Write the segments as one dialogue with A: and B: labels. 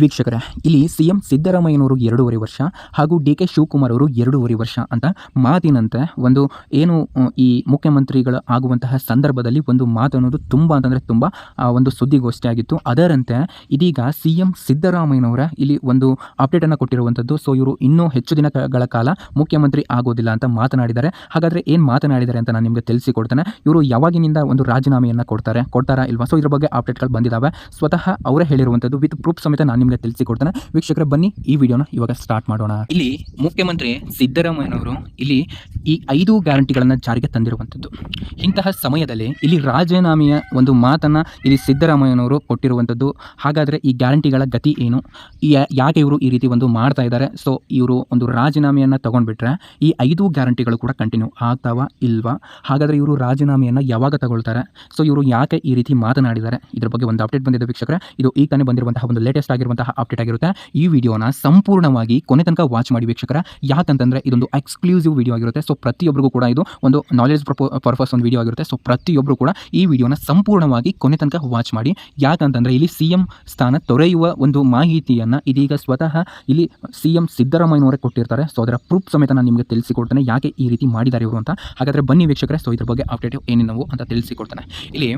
A: ವೀಕ್ಷಕರೇ, ಇಲ್ಲಿ ಸಿಎಂ ಸಿದ್ದರಾಮಯ್ಯನವರು ಎರಡೂವರೆ ವರ್ಷ ಹಾಗೂ ಡಿ ಕೆ ಶಿವಕುಮಾರ್ ಅವರು ಎರಡೂವರೆ ವರ್ಷ ಅಂತ ಮಾತಿನಂತೆ ಒಂದು ಏನು ಈ ಮುಖ್ಯಮಂತ್ರಿಗಳ ಆಗುವಂತಹ ಸಂದರ್ಭದಲ್ಲಿ ಒಂದು ಮಾತು ಅನ್ನೋದು ತುಂಬ ಅಂತಂದರೆ ತುಂಬ ಒಂದು ಸುದ್ದಿಗೋಷ್ಠಿ ಆಗಿತ್ತು. ಅದರಂತೆ ಇದೀಗ ಸಿ ಎಂ ಸಿದ್ದರಾಮಯ್ಯನವರ ಇಲ್ಲಿ ಒಂದು ಅಪ್ಡೇಟನ್ನು ಕೊಟ್ಟಿರುವಂಥದ್ದು ಸೊ ಇವರು ಇನ್ನೂ ಹೆಚ್ಚು ದಿನಗಳ ಕಾಲ ಮುಖ್ಯಮಂತ್ರಿ ಆಗೋದಿಲ್ಲ ಅಂತ ಮಾತನಾಡಿದ್ದಾರೆ. ಹಾಗಾದರೆ ಏನು ಮಾತನಾಡಿದ್ದಾರೆ ಅಂತ ನಾನು ನಿಮಗೆ ತಿಳಿಸಿಕೊಡ್ತೇನೆ. ಇವರು ಯಾವಾಗಿನಿಂದ ಒಂದು ರಾಜೀನಾಮೆಯನ್ನು ಕೊಡ್ತಾರೆ, ಕೊಡ್ತಾರಾ ಇಲ್ವಾ? ಸೊ ಇದ್ರ ಬಗ್ಗೆ ಅಪ್ಡೇಟ್ಗಳು ಬಂದಿದ್ದಾವೆ ಸ್ವತಃ ಅವರೇ ಹೇಳಿರುವಂಥದ್ದು ವಿತ್ ಪ್ರೂಫ್ ಸಮೇತ ನಾನು ನಿಮಗೆ ತಿಳಿಸಿಕೊಡ್ತೇನೆ. ವೀಕ್ಷಕರ, ಬನ್ನಿ ಈ ವಿಡಿಯೋನ ಇವಾಗ ಸ್ಟಾರ್ಟ್ ಮಾಡೋಣ. ಇಲ್ಲಿ ಮುಖ್ಯಮಂತ್ರಿ ಸಿದ್ದರಾಮಯ್ಯನವರು ಇಲ್ಲಿ ಈ ಐದು ಗ್ಯಾರಂಟಿಗಳನ್ನು ಜಾರಿಗೆ ತಂದಿರುವಂಥದ್ದು. ಇಂತಹ ಸಮಯದಲ್ಲಿ ಇಲ್ಲಿ ರಾಜೀನಾಮೆಯ ಒಂದು ಮಾತನ್ನು ಇಲ್ಲಿ ಸಿದ್ದರಾಮಯ್ಯನವರು ಕೊಟ್ಟಿರುವಂಥದ್ದು. ಹಾಗಾದರೆ ಈ ಗ್ಯಾರಂಟಿಗಳ ಗತಿ ಏನು? ಯಾಕೆ ಇವರು ಈ ರೀತಿ ಒಂದು ಮಾಡ್ತಾ ಇದ್ದಾರೆ? ಸೊ ಇವರು ಒಂದು ರಾಜೀನಾಮೆಯನ್ನು ತಗೊಂಡ್ಬಿಟ್ರೆ ಈ ಐದು ಗ್ಯಾರಂಟಿಗಳು ಕೂಡ ಕಂಟಿನ್ಯೂ ಆಗ್ತಾವ ಇಲ್ವಾ? ಹಾಗಾದರೆ ಇವರು ರಾಜೀನಾಮೆಯನ್ನು ಯಾವಾಗ ತಗೊಳ್ತಾರೆ? ಸೊ ಇವರು ಯಾಕೆ ಈ ರೀತಿ ಮಾತನಾಡಿದ್ದಾರೆ? ಇದ್ರ ಬಗ್ಗೆ ಒಂದು ಅಪ್ಡೇಟ್ ಬಂದಿದೆ ವೀಕ್ಷಕರ. ಇದು ಈಗ ತಾನೇ ಬಂದಿರುವಂತಹ ಒಂದು ಲೇಟೆಸ್ಟ್ ಆಗಿರುವಂತಹ ಅಪ್ಡೇಟ್ ಆಗಿರುತ್ತೆ. ಈ ವಿಡಿಯೋನ ಸಂಪೂರ್ಣವಾಗಿ ಕೊನೆ ತನಕ ವಾಚ್ ಮಾಡಿ ವೀಕ್ಷಕರ. ಯಾಕಂತಂದ್ರೆ ಇದೊಂದು ಎಕ್ಸ್ಕ್ಲೂಸಿವ್ ವಿಡಿಯೋ ಆಗಿರುತ್ತೆ. ಸೊ ಪ್ರತಿಯೊಬ್ಬರಿಗೂ ಕೂಡ ಇದು ಒಂದು ನಾಲೆಜ್ ಪರ್ಪಸ್ ಒಂದು ವಿಡಿಯೋ ಆಗಿರುತ್ತೆ. ಸೊ ಪ್ರತಿಯೊಬ್ಬರು ಕೂಡ ಈ ವಿಡಿಯೋನ ಸಂಪೂರ್ಣವಾಗಿ ಕೊನೆ ತನಕ ವಾಚ್ ಮಾಡಿ. ಯಾಕಂತಂದ್ರೆ ಇಲ್ಲಿ ಸಿ ಎಂ ಸ್ಥಾನ ತೊರೆಯುವ ಒಂದು ಮಾಹಿತಿಯನ್ನು ಇದೀಗ ಸ್ವತಃ ಇಲ್ಲಿ ಸಿ ಎಂ ಸಿದ್ದರಾಮಯ್ಯನವರೇ ಕೊಟ್ಟಿರ್ತಾರೆ. ಸೊ ಅದರ ಪ್ರೂಫ್ ಸಮೇತ ನಾನು ನಿಮಗೆ ತಿಳಿಸಿಕೊಡ್ತೇನೆ. ಯಾಕೆ ಈ ರೀತಿ ಮಾಡಿದ್ದಾರೆ ಇವರು ಅಂತ. ಹಾಗಾದರೆ ಬನ್ನಿ ವೀಕ್ಷಕರೇ. ಸೊ ಇದ್ರ ಬಗ್ಗೆ ಅಪ್ಡೇಟ್ ಏನೇನವು ಅಂತ ತಿಳಿಸಿಕೊಡ್ತೇನೆ. ಇಲ್ಲಿ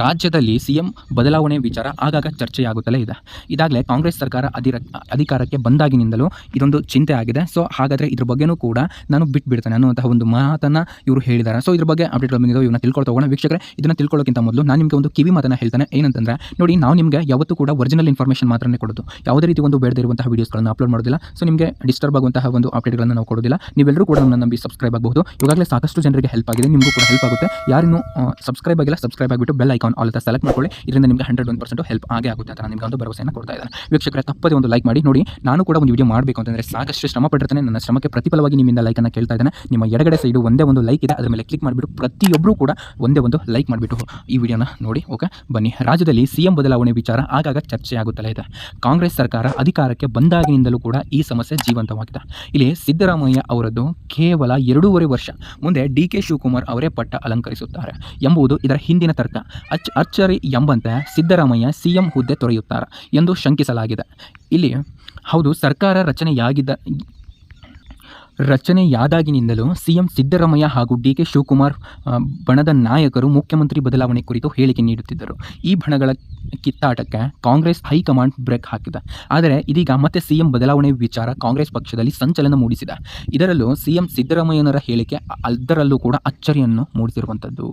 A: ರಾಜ್ಯದಲ್ಲಿ ಸಿ ಬದಲಾವಣೆ ವಿಚಾರ ಆಗಾಗ ಚರ್ಚೆಯಾಗುತ್ತಲೇ ಇದೆ. ಇದಾಗಲೇ ಕಾಂಗ್ರೆಸ್ ಸರ್ಕಾರ ಅಧಿರ, ಅಧಿಕಾರಕ್ಕೆ ಬಂದಾಗಿನಿಂದಲೂ ಇದೊಂದು ಚಿಂತೆ ಆಗಿದೆ. ಸೊ ಹಾಗಾದರೆ ಇದ್ರ ಬಗ್ಗೆನೂ ಕೂಡ ನಾನು ಬಿಟ್ಬಿಡ್ತೇನೆ ಅನ್ನುವಂತಹ ಒಂದು ಮಾತನ್ನು ಇವರು ಹೇಳಿದ್ದಾರೆ. ಸೊ ಇದ್ರ ಬಗ್ಗೆ ಅಪ್ಡೇಟ್ಗಳು ಬಂದಿದ್ದು ಇವನ್ನ ತಿಳ್ಕೊಳ್ತಾ ಹೋಗೋಣ ವೀಕ್ಷಕರೇ, ಇದನ್ನು ತಿಳ್ಕೊಳ್ಳೋಕ್ಕಿಂತ ಮೊದಲು ನಾನು ನಿಮಗೆ ಒಂದು ಕಿವಿ ಮಾತನ್ನು ಹೇಳ್ತಾನೆ. ಏನಂತಂದ್ರೆ, ನೋಡಿ, ನಾವು ನಿಮಗೆ ಯಾವತ್ತೂ ಕೂಡ ಒರಿಜಿನಲ್ ಇನ್ಫಾರ್ಮೇಷನ್ ಮಾತ್ರನೇ ಕೊಡೋದು. ಯಾವುದೇ ರೀತಿ ಒಂದು ಬೇಡದಿರುವಂತಹ ವೀಡಿಯೋಸ್ಗಳನ್ನು ಅಪ್ಲೋಡ್ ಮಾಡೋದಿಲ್ಲ. ಸೊ ನಿಮಗೆ ಡಿಸ್ಟರ್ಬ್ ಆಗುವಂತಹ ಒಂದು ಅಪ್ಡೇಟ್ಗಳನ್ನು ನಾವು ಕೊಡೋದಿಲ್ಲ. ನೀವೆಲ್ಲರೂ ಕೂಡ ನನ್ನ ನಂಬಿ ಸಬ್ಸ್ಕ್ರೈಬ್ ಆಗಬಹುದು. ಇವಾಗಲೇ ಸಾಕಷ್ಟು ಜನರಿಗೆ ಹೆಲ್ಪ್ ಆಗಿದೆ. ನಿಮಗೂ ಕೂಡ ಹೆಲ್ಪ್ ಆಗುತ್ತೆ. ಯಾರಿನ್ನೂ ಸಬ್ಸ್ಕ್ರೈಬ್ ಆಗಿಲ್ಲ ಸಬ್ಸ್ಕ್ರೈಬ್ ಆಗಿಬಿಟ್ಟು ಬೆಲ್ ಐಕಾನ್ ಆಲ್ ಸೆಲೆಕ್ಟ್ ಮಾಡ್ಕೊಳ್ಳಿ. ಇದರಿಂದ ನಿಮಗೆ ಹಂಡ್ರೆಡ್ ಒನ್ ಪರ್ಸೆಂಟ್ ಹೆಲ್ಪ್ ಆಗೇ ಆಗುತ್ತೆ ಅಂತ ನಿಮಗೆ ಒಂದು ಭರವಸೆಯನ್ನು ಕೊಡ್ತಾ ವೀಕ್ಷಕರೇ, ತಪ್ಪದೇ ಒಂದು ಲೈಕ್ ಮಾಡಿ. ನೋಡಿ, ನಾನು ಕೂಡ ಒಂದು ವಿಡಿಯೋ ಮಾಡಬೇಕು ಅಂತಂದರೆ ಸಾಕಷ್ಟು ಶ್ರಮ ಪಡ್ತಾನೆ ನನ್ನ ಶ್ರಮಕ್ಕೆ ಪ್ರತಿಫಲವಾಗಿ ನಿಮ್ಮಿಂದ ಲೈಕನ್ನು ಕೇಳ್ತಾ ಇದ್ದಾನೆ. ನಿಮ್ಮ ಎಡಗಡೆ ಸೈಡು ಒಂದೇ ಒಂದು ಲೈಕ್ ಇದೆ. ಅದರ ಮೇಲೆ ಕ್ಲಿಕ್ ಮಾಡಿಬಿಟ್ಟು ಪ್ರತಿಯೊಬ್ಬರೂ ಕೂಡ ಒಂದೇ ಒಂದು ಲೈಕ್ ಮಾಡಿಬಿಟ್ಟು ಈ ವಿಡಿಯೋನ ನೋಡಿ ಓಕೆ ಬನ್ನಿ. ರಾಜ್ಯದಲ್ಲಿ ಸಿಎಂ ಬದಲಾವಣೆ ವಿಚಾರ ಆಗಾಗ ಚರ್ಚೆಯಾಗುತ್ತಲೇ ಇದೆ. ಕಾಂಗ್ರೆಸ್ ಸರ್ಕಾರ ಅಧಿಕಾರಕ್ಕೆ ಬಂದಾಗಿನಿಂದಲೂ ಕೂಡ ಈ ಸಮಸ್ಯೆ ಜೀವಂತವಾಗಿದೆ. ಇಲ್ಲಿ ಸಿದ್ದರಾಮಯ್ಯ ಅವರದ್ದು ಕೇವಲ ಎರಡೂವರೆ ವರ್ಷ ಮುಂದೆ ಡಿ ಕೆ ಶಿವಕುಮಾರ್ ಅವರೇ ಪಟ್ಟ ಅಲಂಕರಿಸುತ್ತಾರೆ ಎಂಬುದು ಇದರ ಹಿಂದಿನ ತರ್ಕ. ಅಚ್ ಅಚ್ಚರಿ ಎಂಬಂತೆ ಸಿದ್ದರಾಮಯ್ಯ ಸಿಎಂ ಹುದ್ದೆ ತೊರೆಯುತ್ತಾರೆ ಎಂದು ಶಂಕಿಸಲಾಗಿದೆ. ಇಲ್ಲಿ ಹೌದು ಸರ್ಕಾರ ರಚನೆಯಾಗಿದ್ದ ರಚನೆಯಾದಾಗಿನಿಂದಲೂ ಸಿಎಂ ಸಿದ್ದರಾಮಯ್ಯ ಹಾಗೂ ಡಿ ಕೆ ಶಿವಕುಮಾರ್ ಬಣದ ನಾಯಕರು ಮುಖ್ಯಮಂತ್ರಿ ಬದಲಾವಣೆ ಕುರಿತು ಹೇಳಿಕೆ ನೀಡುತ್ತಿದ್ದರು. ಈ ಬಣಗಳ ಕಿತ್ತಾಟಕ್ಕೆ ಕಾಂಗ್ರೆಸ್ ಹೈಕಮಾಂಡ್ ಬ್ರೇಕ್ ಹಾಕಿದೆ. ಆದರೆ ಇದೀಗ ಮತ್ತೆ ಸಿಎಂ ಬದಲಾವಣೆ ವಿಚಾರ ಕಾಂಗ್ರೆಸ್ ಪಕ್ಷದಲ್ಲಿ ಸಂಚಲನ ಮೂಡಿಸಿದೆ. ಇದರಲ್ಲೂ ಸಿಎಂ ಸಿದ್ದರಾಮಯ್ಯನವರ ಹೇಳಿಕೆ ಅದರಲ್ಲೂ ಕೂಡ ಅಚ್ಚರಿಯನ್ನು ಮೂಡಿಸಿರುವಂಥದ್ದು.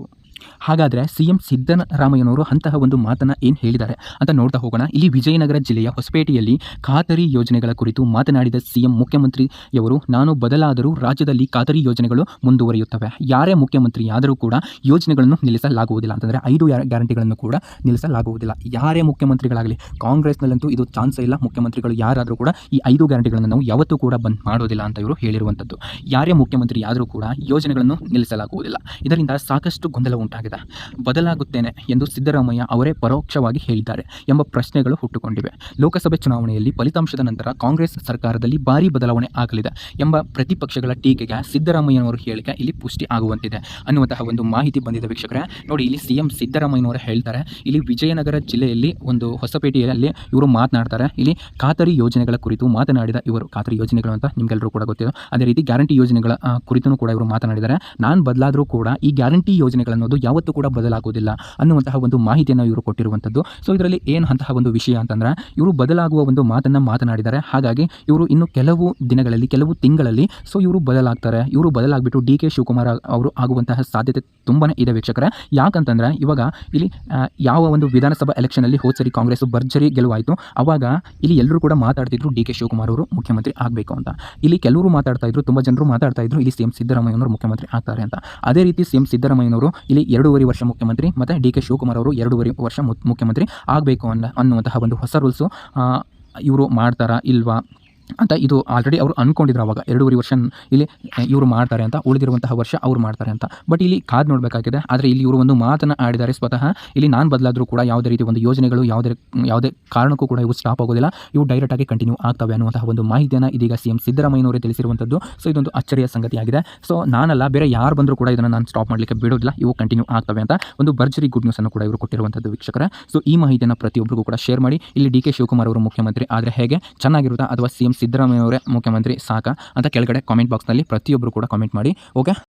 A: ಹಾಗಾದರೆ ಸಿಎಂ ಸಿದ್ದರಾಮಯ್ಯನವರು ಅಂತಹ ಒಂದು ಮಾತನ್ನು ಏನು ಹೇಳಿದ್ದಾರೆ ಅಂತ ನೋಡ್ತಾ ಹೋಗೋಣ. ಇಲ್ಲಿ ವಿಜಯನಗರ ಜಿಲ್ಲೆಯ ಹೊಸಪೇಟೆಯಲ್ಲಿ ಖಾತರಿ ಯೋಜನೆಗಳ ಕುರಿತು ಮಾತನಾಡಿದ ಸಿಎಂ ಮುಖ್ಯಮಂತ್ರಿಯವರು, ನಾನು ಬದಲಾದರೂ ರಾಜ್ಯದಲ್ಲಿ ಖಾತರಿ ಯೋಜನೆಗಳು ಮುಂದುವರಿಯುತ್ತವೆ. ಯಾರೇ ಮುಖ್ಯಮಂತ್ರಿಯಾದರೂ ಕೂಡ ಯೋಜನೆಗಳನ್ನು ನಿಲ್ಲಿಸಲಾಗುವುದಿಲ್ಲ ಅಂತಂದರೆ ಐದು ಗ್ಯಾರಂಟಿಗಳನ್ನು ಕೂಡ ನಿಲ್ಲಿಸಲಾಗುವುದಿಲ್ಲ. ಯಾರೇ ಮುಖ್ಯಮಂತ್ರಿಗಳಾಗಲಿ, ಕಾಂಗ್ರೆಸ್ನಲ್ಲಂತೂ ಇದು ಚಾನ್ಸ್ ಇಲ್ಲ. ಮುಖ್ಯಮಂತ್ರಿಗಳು ಯಾರಾದರೂ ಕೂಡ ಈ ಐದು ಗ್ಯಾರಂಟಿಗಳನ್ನು ನಾವು ಯಾವತ್ತೂ ಕೂಡ ಬಂದ್ ಮಾಡೋದಿಲ್ಲ ಅಂತ ಇವರು ಹೇಳಿರುವಂಥದ್ದು. ಯಾರೇ ಮುಖ್ಯಮಂತ್ರಿ ಆದರೂ ಕೂಡ ಯೋಜನೆಗಳನ್ನು ನಿಲ್ಲಿಸಲಾಗುವುದಿಲ್ಲ. ಇದರಿಂದ ಸಾಕಷ್ಟು ಗೊಂದಲ ಉಂಟಾಗಿದೆ. ಬದಲಾಗುತ್ತೇನೆ ಎಂದು ಸಿದ್ದರಾಮಯ್ಯ ಅವರೇ ಪರೋಕ್ಷವಾಗಿ ಹೇಳಿದ್ದಾರೆ ಎಂಬ ಪ್ರಶ್ನೆಗಳು ಹುಟ್ಟುಕೊಂಡಿವೆ. ಲೋಕಸಭೆ ಚುನಾವಣೆಯಲ್ಲಿ ಫಲಿತಾಂಶದ ನಂತರ ಕಾಂಗ್ರೆಸ್ ಸರ್ಕಾರದಲ್ಲಿ ಭಾರೀ ಬದಲಾವಣೆ ಆಗಲಿದೆ ಎಂಬ ಪ್ರತಿಪಕ್ಷಗಳ ಟೀಕೆಗೆ ಸಿದ್ದರಾಮಯ್ಯನವರು ಹೇಳಿಕೆ ಇಲ್ಲಿ ಪುಷ್ಟಿ ಆಗುವಂತಿದೆ. ಅನ್ನುವಂತಹ ಒಂದು ಮಾಹಿತಿ ಬಂದಿದೆ ವೀಕ್ಷಕರೇ. ನೋಡಿ, ಇಲ್ಲಿ ಸಿಎಂ ಸಿದ್ದರಾಮಯ್ಯನವರು ಹೇಳ್ತಾರೆ. ಇಲ್ಲಿ ವಿಜಯನಗರ ಜಿಲ್ಲೆಯಲ್ಲಿ ಒಂದು ಹೊಸಪೇಟೆಯಲ್ಲಿ ಇವರು ಮಾತನಾಡ್ತಾರೆ. ಇಲ್ಲಿ ಖಾತರಿ ಯೋಜನೆಗಳ ಕುರಿತು ಮಾತನಾಡಿದ ಇವರು. ಖಾತರಿ ಯೋಜನೆಗಳು ಅಂತ ನಿಮ್ಗೆಲ್ಲರೂ ಕೂಡ ಗೊತ್ತಿದೆ ಅದೇ ರೀತಿ ಗ್ಯಾರಂಟಿ ಯೋಜನೆಗಳ ಕುರಿತು ಕುರಿತೂ ಕೂಡ ಇವರು ಮಾತನಾಡಿದ್ದಾರೆ. ನಾನು ಬದಲಾದರೂ ಕೂಡ ಈ ಗ್ಯಾರಂಟಿ ಯೋಜನೆಗಳನ್ನೋದು ಯಾವತ್ತೂ ಕೂಡ ಬದಲಾಗುವುದಿಲ್ಲ ಅನ್ನುವಂತಹ ಒಂದು ಮಾಹಿತಿಯನ್ನು ಇವರು ಕೊಟ್ಟಿರುವಂಥದ್ದು. ಸೊ, ಇದರಲ್ಲಿ ಏನು ಅಂತಹ ಒಂದು ವಿಷಯ ಅಂತಂದ್ರೆ, ಇವರು ಬದಲಾಗುವ ಒಂದು ಮಾತನ್ನು ಮಾತನಾಡಿದ್ದಾರೆ. ಹಾಗಾಗಿ ಇವರು ಇನ್ನು ಕೆಲವು ದಿನಗಳಲ್ಲಿ, ಕೆಲವು ತಿಂಗಳಲ್ಲಿ ಸೊ ಇವರು ಬದಲಾಗ್ತಾರೆ. ಇವರು ಬದಲಾಗ್ಬಿಟ್ಟು ಡಿ ಕೆ ಶಿವಕುಮಾರ್ ಅವರು ಆಗುವಂತಹ ಸಾಧ್ಯತೆ ತುಂಬಾ ಇದೆ ವೀಕ್ಷಕರೇ. ಯಾಕಂತಂದ್ರೆ ಇವಾಗ ಇಲ್ಲಿ ಯಾವ ಒಂದು ವಿಧಾನಸಭಾ ಎಲೆಕ್ಷನಲ್ಲಿ ಹೋದ ಸರಿ ಕಾಂಗ್ರೆಸ್ ಭರ್ಜರಿ ಗೆಲುವಾಯಿತು. ಅವಾಗ ಇಲ್ಲಿ ಎಲ್ಲರೂ ಕೂಡ ಮಾತಾಡ್ತಿದ್ರು ಡಿ ಕೆ ಶಿವಕುಮಾರ್ ಅವರು ಮುಖ್ಯಮಂತ್ರಿ ಆಗಬೇಕು ಅಂತ. ಇಲ್ಲಿ ಕೆಲವರು ಮಾತಾಡ್ತಾ ಇದ್ರು, ತುಂಬ ಜನರು ಮಾತಾಡ್ತಾ ಇದ್ರು, ಇಲ್ಲಿ ಸಿ ಎಂ ಸಿದ್ದರಾಮಯ್ಯನವರು ಮುಖ್ಯಮಂತ್ರಿ ಆಗ್ತಾರೆ ಅಂತ. ಅದೇ ರೀತಿ ಸಿ ಎಂ ಸಿದ್ದರಾಮಯ್ಯನವರು ಇಲ್ಲಿ ಎರಡೂವರೆ ವರ್ಷ ಮುಖ್ಯಮಂತ್ರಿ ಮತ್ತು ಡಿ ಕೆ ಶಿವಕುಮಾರ್ ಅವರು ಎರಡೂವರೆ ವರ್ಷ ಮುಖ್ಯಮಂತ್ರಿ ಆಗಬೇಕು ಅನ್ನೋ ಅನ್ನುವಂತಹ ಒಂದು ಹೊಸ ರೂಲ್ಸು ಇವರು ಮಾಡ್ತಾರಾ ಇಲ್ವಾ? ಅಂತ ಇದು ಆಲ್ರೆಡಿ ಅವರು ಅಂದ್ಕೊಂಡಿದ್ರು ಅವಾಗ. ಎರಡೂವರೆ ವರ್ಷ ಇಲ್ಲಿ ಇವರು ಮಾಡ್ತಾರೆ ಅಂತ, ಉಳಿದಿರುವಂತಹ ವರ್ಷ ಅವ್ರು ಮಾಡ್ತಾರೆ ಅಂತ. ಬಟ್ ಇಲ್ಲಿ ಕಾದು ನೋಡಬೇಕಾಗಿದೆ. ಆದರೆ ಇಲ್ಲಿ ಇವರು ಒಂದು ಮಾತನ್ನು ಆಡಿದ್ದಾರೆ ಸ್ವತಃ. ಇಲ್ಲಿ ನಾನು ಬದಲಾದರೂ ಕೂಡ ಯಾವುದೇ ರೀತಿ ಒಂದು ಯೋಜನೆಗಳು, ಯಾವುದೇ ಯಾವುದೇ ಕಾರಣಕ್ಕೂ ಕೂಡ ಇವು ಸ್ಟಾಪ್ ಆಗೋದಿಲ್ಲ. ಇವು ಡೈರೆಕ್ಟಾಗಿ ಕಂಟಿನ್ಯೂ ಆಗ್ತವೆ ಅನ್ನುವಂತಹ ಒಂದು ಮಾಹಿತಿಯನ್ನು ಇದೀಗ ಸಿ ಎಂ ಸಿದ್ದರಾಮಯ್ಯನವರೇ ತಿಳಿಸಿರುವಂಥದ್ದು. ಸೊ ಇದೊಂದು ಅಚ್ಚರಿಯ ಸಂಗತಿಯಾಗಿದೆ. ಸೊ ನಾನಲ್ಲ, ಬೇರೆ ಯಾರು ಬಂದರೂ ಕೂಡ ಇದನ್ನು ನಾನು ಸ್ಟಾಪ್ ಮಾಡಲಿಕ್ಕೆ ಬಿಡೋದಿಲ್ಲ. ಇವು ಕಂಟಿನ್ಯೂ ಆಗ್ತವೆ ಅಂತ ಒಂದು ಭರ್ಜರಿ ಗುಡ್ ನ್ಯೂಸ್ ಅನ್ನು ಕೂಡ ಇವರು ಕೊಟ್ಟಿರುವಂಥದ್ದು ವೀಕ್ಷಕರ. ಸೊ ಈ ಮಾಹಿತಿಯನ್ನು ಪ್ರತಿಯೊಬ್ಬರಿಗೂ ಕೂಡ ಶೇರ್ ಮಾಡಿ. ಇಲ್ಲಿ ಡಿ ಕೆ ಶಿವಕುಮಾರ್ ಅವರು ಮುಖ್ಯಮಂತ್ರಿ ಆದರೆ ಹೇಗೆ? ಚೆನ್ನಾಗಿರುತ್ತಾ ಅಥವಾ ಸಿ ಎಂ ಸಿದ್ದರಾಮಯ್ಯನವರೇ ಮುಖ್ಯಮಂತ್ರಿ ಸಾಕ ಅಂತ ಕೆಳಗಡೆ ಕಾಮೆಂಟ್ ಬಾಕ್ಸ್ನಲ್ಲಿ ಪ್ರತಿಯೊಬ್ಬರು ಕೂಡ ಕಾಮೆಂಟ್ ಮಾಡಿ ಓಕೆ